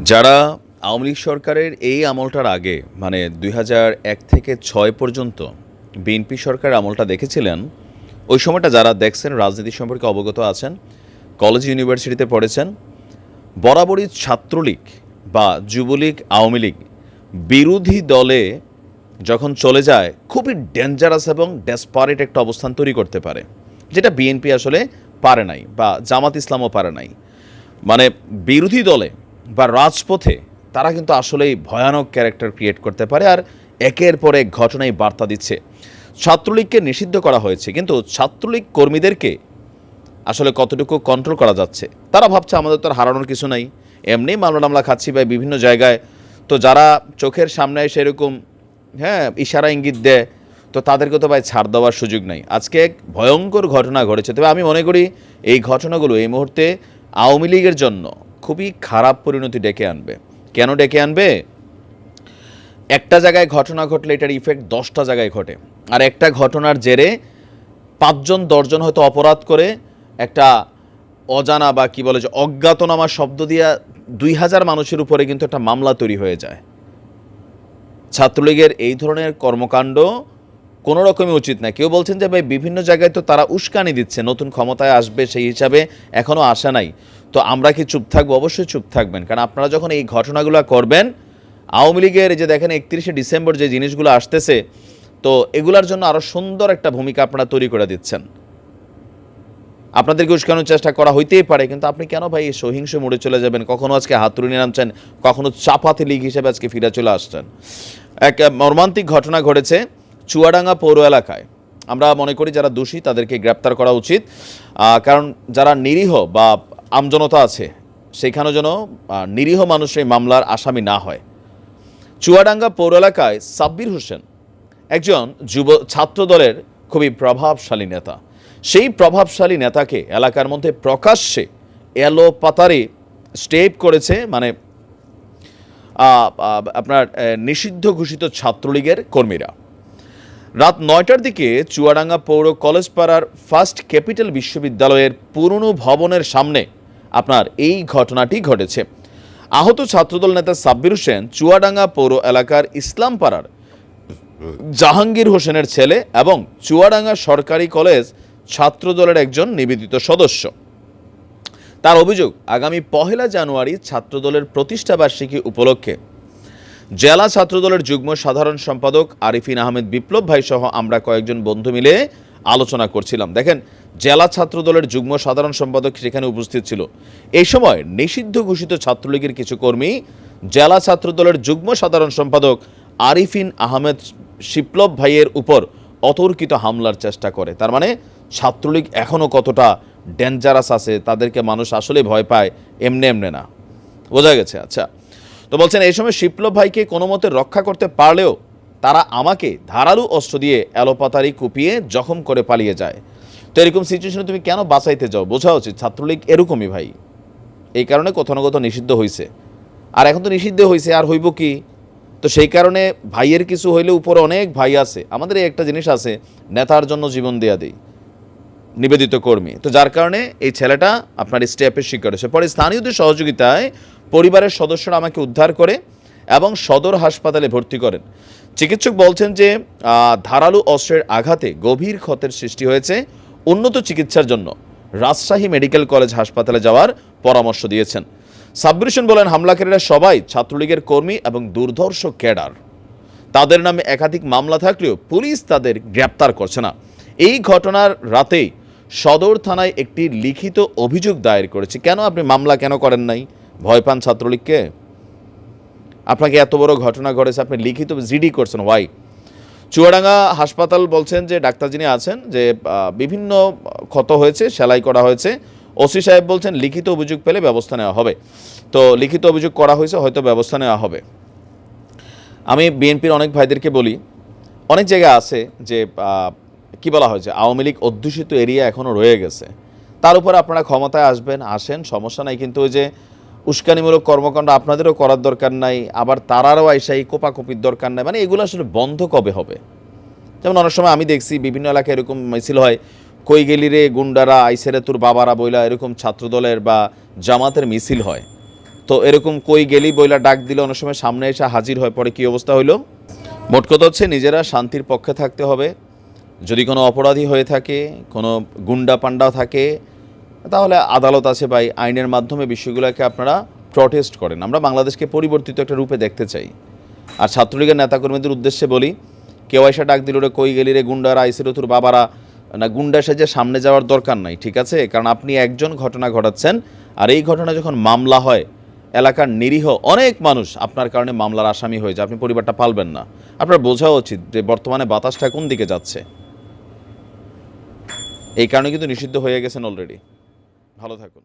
যারা আওয়ামী লীগ সরকারের এই আমলটার আগে মানে দুই এক থেকে ছয় পর্যন্ত বিএনপি সরকারের আমলটা দেখেছিলেন, ওই সময়টা যারা দেখছেন, রাজনীতি সম্পর্কে অবগত আছেন, কলেজ ইউনিভার্সিটিতে পড়েছেন, বরাবরই ছাত্রলীগ বা যুবলীগ, আওয়ামী লীগ বিরোধী দলে যখন চলে যায়, খুবই ডেঞ্জারাস এবং ডেসপারেট একটা অবস্থান তৈরি করতে পারে, যেটা বিএনপি আসলে পারে নাই বা জামাত ইসলামও পারে নাই। মানে বিরোধী দলে বা রাজপথে তারা কিন্তু আসলেই ভয়ানক ক্যারেক্টার ক্রিয়েট করতে পারে আর একের পর এক ঘটনায় বার্তা দিচ্ছে। ছাত্রলীগকে নিষিদ্ধ করা হয়েছে, কিন্তু ছাত্রলীগ কর্মীদেরকে আসলে কতটুকু কন্ট্রোল করা যাচ্ছে? তারা ভাবছে, আমাদের তো আর হারানোর কিছু নাই। এমনি মামলা টামলা খাচ্ছি বা বিভিন্ন জায়গায়। তো যারা চোখের সামনে এসে এরকম হ্যাঁ ইশারা ইঙ্গিত দেয়, তো তাদেরকে তো ভাই ছাড় দেওয়ার সুযোগ নাই। আজকে এক ভয়ঙ্কর ঘটনা ঘটেছে। তবে আমি মনে করি, এই ঘটনাগুলো এই মুহূর্তে আওয়ামী লীগের জন্য খুবই খারাপ পরিণতি ডেকে আনবে। কেন ডেকে আনবে? একটা জায়গায় ঘটনা ঘটলে এটার ইফেক্ট দশটা জায়গায় ঘটে। আর একটা ঘটনার জেরে পাঁচজন, দশজন হয়তো অপরাধ করে একটা অজানা বা কি বলে যে অজ্ঞাতনামা শব্দ দিয়া দুই হাজার মানুষের উপরে কিন্তু একটা মামলা তৈরি হয়ে যায়। ছাত্রলীগের এই ধরনের কর্মকাণ্ড কোনো রকমই উচিত না। কেউ বলছেন যে, ভাই, বিভিন্ন জায়গায় তো তারা উস্কানি দিচ্ছে, নতুন ক্ষমতায় আসবে, সেই হিসাবে এখনও আসা নাই। তো আমরা কি চুপ থাকব? অবশ্যই চুপ থাকবেন। কারণ আপনারা যখন এই ঘটনাগুলো করবেন, আওয়ামী লীগের যে দেখেন, একত্রিশে ডিসেম্বর যে জিনিসগুলো আসতেছে, তো এগুলার জন্য আরও সুন্দর একটা ভূমিকা আপনারা তৈরি করে দিচ্ছেন। আপনাদেরকে উস্কানোর চেষ্টা করা হইতেই পারে, কিন্তু আপনি কেন ভাই এই সহিংস মোড়ে চলে যাবেন? কখনো আজকে হাতুড়ি নামছেন, কখনো চাপাতে লীগ হিসেবে আজকে ফিরে চলে আসছেন। এক মর্মান্তিক ঘটনা ঘটেছে। চুয়াডাঙ্গা পৌর এলাকায়। আমরা মনে করি যারা দোষী, তাদেরকে গ্রেপ্তার করা উচিত। কারণ যারা নিরীহ বা আমজনতা আছে সেখানে যেন নিরীহ মানুষ এই মামলার আসামি না হয়। চুয়াডাঙ্গা পৌর এলাকায় সাব্বির হোসেন একজন যুব ছাত্র দলের খুবই প্রভাবশালী নেতা। সেই প্রভাবশালী নেতাকে এলাকার মধ্যে প্রকাশ্যে এলো পাতারে স্টেপ করেছে মানে আপনার নিষিদ্ধ ঘোষিত ছাত্রলীগের কর্মীরা। রাত নয়টার দিকে চুয়াডাঙ্গা পৌর কলেজ পাড়ার ফার্স্ট ক্যাপিটাল বিশ্ববিদ্যালয়ের পুরনো ভবনের সামনে আপনার এই ঘটনাটি ঘটেছে। আহত ছাত্রদল নেতা সাব্বির হোসেন চুয়াডাঙ্গা পৌর এলাকার ইসলাম পাড়ার জাহাঙ্গীর হোসেনের ছেলে এবং চুয়াডাঙ্গা সরকারি কলেজ ছাত্রদলের একজন নিবেদিত সদস্য। তার অভিযোগ, আগামী পহেলা জানুয়ারি ছাত্রদলের প্রতিষ্ঠাবার্ষিকী উপলক্ষে জেলা ছাত্রদলের যুগ্ম সাধারণ সম্পাদক আরিফিন আহমেদ বিপ্লব ভাই সহ আমরা কয়েকজন বন্ধু মিলে আলোচনা করছিলাম। দেখেন, জেলা ছাত্রদলের যুগ্ম সাধারণ সম্পাদক সেখানে উপস্থিত ছিল। এই সময় নিষিদ্ধ ঘোষিত ছাত্রলীগের কিছু কর্মী জেলা ছাত্রদলের যুগ্ম সাধারণ সম্পাদক আরিফিন আহমেদ বিপ্লব ভাইয়ের উপর অতর্কিত হামলার চেষ্টা করে। তার মানে ছাত্রলীগ এখনও কতটা ডেঞ্জারাস আছে, তাদেরকে মানুষ আসলে ভয় পায়, এমনে এমনে না। বোঝা গেছে আচ্ছা। তো বলছেন, এই সময় শিপ্লব ভাইকে কোনো মতে রক্ষা করতে পারলেও তারা আমাকে ধারালু অস্ত্র দিয়ে এলোপাতারি কুপিয়ে জখম করে পালিয়ে যায়। তো এরকম সিচুয়েশনে তুমি কেন বাঁচাইতে যাও? বোঝা উচিত, ছাত্রলীগ এরকমই ভাই। এই কারণে কোথাও না কোথাও নিষিদ্ধ হয়েছে আর এখন তো নিষিদ্ধ হয়েছে আর হইব কি? তো সেই কারণে ভাইয়ের কিছু হইলে উপরে অনেক ভাই আছে। আমাদের এই একটা জিনিস আছে, নেতার জন্য জীবন দেয়া দেই, নিবেদিত কর্মী। তো যার কারণে এই ছেলেটা আপনার স্টেপের শিকার হয়েছে। পরে স্থানীয়দের সহযোগিতায় পরিবারের সদস্যরা আমাকে উদ্ধার করে এবং সদর হাসপাতালে ভর্তি করেন। চিকিৎসক বলছেন যে ধারালো অস্ত্রের আঘাতে গভীর ক্ষতের সৃষ্টি হয়েছে। উন্নত চিকিৎসার জন্য রাজশাহী মেডিকেল কলেজ হাসপাতালে যাওয়ার পরামর্শ দিয়েছেন। সাব্বির বলেন, হামলাকারীরা সবাই ছাত্রলীগের কর্মী এবং দুর্ধর্ষ ক্যাডার। তাদের নামে একাধিক মামলা থাকলেও পুলিশ তাদের গ্রেপ্তার করছে না। এই ঘটনার রাতেই সদর থানায় একটি লিখিত অভিযোগ দায়ের করেছে। কেন আপনি মামলা কেন করেন নাই? ভয় পান ছাত্রলীগকে? আপনাকে এত বড় ঘটনা ঘটেছে, আপনি লিখিত জিডি করছেন ওয়াই চুয়াডাঙ্গা হাসপাতাল বলছেন যে, ডাক্তার যিনি আছেন, যে বিভিন্ন ক্ষত হয়েছে, সেলাই করা হয়েছে, ওসি সাহেব বলছেন লিখিত অভিযোগ পেলে ব্যবস্থা নেওয়া হবে। তো লিখিত অভিযোগ করা হয়েছে, হয়তো ব্যবস্থা নেওয়া হবে। আমি বিএনপির অনেক ভাইদেরকে বলি, অনেক জায়গা আছে যে কি বলা হয় যে, আওয়ামী লীগ অধ্যুষিত এরিয়া এখনও রয়ে গেছে। তার উপর আপনারা ক্ষমতায় আসবেন, আসেন, সমস্যা নাই, কিন্তু ওই যে উস্কানিমূলক কর্মকাণ্ড আপনাদেরও করার দরকার নাই, আবার তারারও আইসা এই কোপাকপির দরকার নাই। মানে এগুলো আসলে বন্ধ কবে হবে? যেমন অনেক সময় আমি দেখছি বিভিন্ন এলাকায় এরকম মিছিল হয় কই গেলি রে গুন্ডারা, আইসেরে তোর বাবারা বইলা এরকম ছাত্রদলের বা জামাতের মিছিল হয়। তো এরকম কই গেলি বইলা ডাক দিলে অনেক সময় সামনে এসে হাজির হয়, পরে কি অবস্থা হইল? মোট কথা হচ্ছে নিজেরা শান্তির পক্ষে থাকতে হবে। যদি কোনো অপরাধী হয়ে থাকে, কোনো গুন্ডা পান্ডা থাকে তাহলে আদালত আছে ভাই আইনের মাধ্যমে বিষয়গুলোকে আপনারা প্রটেস্ট করেন। আমরা বাংলাদেশকে পরিবর্তিত একটা রূপে দেখতে চাই। আর ছাত্রলীগের নেতাকর্মীদের উদ্দেশ্যে বলি, কেউ ডাক দিল রে কই গেলি রে গুন্ডারা আইসির তোর বাবারা? না, গুন্ডা সেজে সামনে যাওয়ার দরকার নাই, ঠিক আছে? কারণ আপনি একজন ঘটনা ঘটাচ্ছেন, আর এই ঘটনা যখন মামলা হয়, এলাকার নিরীহ অনেক মানুষ আপনার কারণে মামলার আসামি হয়ে যায়, আপনি পরিবারটা পালবেন না। আপনার বোঝা উচিত যে বর্তমানে বাতাসটা কোন দিকে যাচ্ছে। এই কারণে কিন্তু নিষিদ্ধ হয়ে গেছেন অলরেডি ভালো থাকুন।